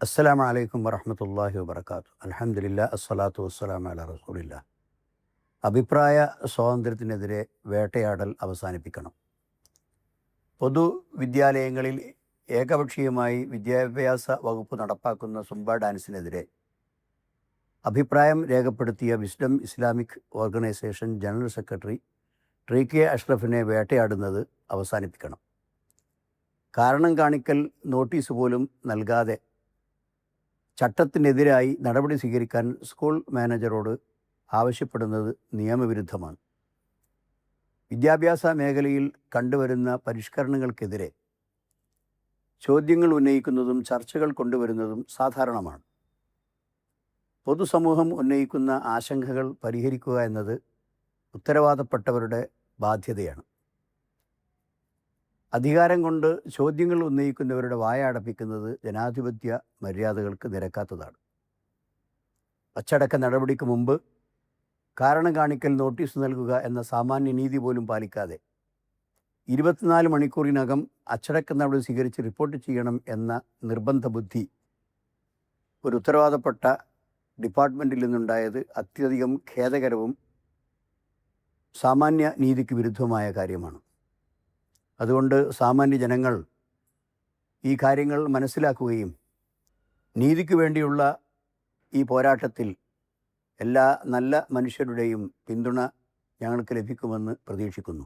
അസ്സലാമു വലൈക്കും വറഹമത്തല്ലാഹി വബർക്കാത്തു അലഹമില്ല അസ്സലാത്തു വസ്സലാം അല റസൂലില്ല. അഭിപ്രായ സ്വാതന്ത്ര്യത്തിനെതിരെ വേട്ടയാടൽ അവസാനിപ്പിക്കണം. പൊതുവിദ്യാലയങ്ങളിൽ ഏകപക്ഷീയമായി വിദ്യാഭ്യാസ വകുപ്പ് നടപ്പാക്കുന്ന സുംബ ഡാൻസിനെതിരെ അഭിപ്രായം രേഖപ്പെടുത്തിയ wisdom Islamic organisation general secretary tree K അഷ്റഫിനെ വേട്ടയാടുന്നത് അവസാനിപ്പിക്കണം. കാരണം കാണിക്കൽ നോട്ടീസ് പോലും നൽകാതെ ചട്ടത്തിനെതിരായി നടപടി സ്വീകരിക്കാൻ സ്കൂൾ മാനേജറോട് ആവശ്യപ്പെടുന്നത് നിയമവിരുദ്ധമാണ്. വിദ്യാഭ്യാസ മേഖലയിൽ കണ്ടുവരുന്ന പരിഷ്കരണങ്ങൾക്കെതിരെ ചോദ്യങ്ങൾ ഉന്നയിക്കുന്നതും ചർച്ചകൾ കൊണ്ടുവരുന്നതും സാധാരണമാണ്. പൊതുസമൂഹം ഉന്നയിക്കുന്ന ആശങ്കകൾ പരിഹരിക്കുക എന്നത് ഉത്തരവാദപ്പെട്ടവരുടെ ബാധ്യതയാണ്. അധികാരം കൊണ്ട് ചോദ്യങ്ങൾ ഉന്നയിക്കുന്നവരുടെ വായ അടപ്പിക്കുന്നത് ജനാധിപത്യ മര്യാദകൾക്ക് നിരക്കാത്തതാണ്. അച്ചടക്ക നടപടിക്ക് മുമ്പ് കാരണം കാണിക്കൽ നോട്ടീസ് നൽകുക എന്ന സാമാന്യ നീതി പോലും പാലിക്കാതെ ഇരുപത്തിനാല് മണിക്കൂറിനകം അച്ചടക്ക നടപടി സ്വീകരിച്ച് റിപ്പോർട്ട് ചെയ്യണം എന്ന നിർബന്ധ ബുദ്ധി ഒരു ഉത്തരവാദപ്പെട്ട ഡിപ്പാർട്ട്മെന്റിൽ നിന്നുണ്ടായത് അത്യധികം ഖേദകരവും സാമാന്യ നീതിക്ക് വിരുദ്ധമായ കാര്യമാണ്. അതുകൊണ്ട് സാമാന്യ ജനങ്ങൾ ഈ കാര്യങ്ങൾ മനസ്സിലാക്കുകയും നീതിക്ക് വേണ്ടിയുള്ള ഈ പോരാട്ടത്തിൽ എല്ലാ നല്ല മനുഷ്യരുടെയും പിന്തുണ ഞങ്ങൾക്ക് ലഭിക്കുമെന്ന് പ്രതീക്ഷിക്കുന്നു.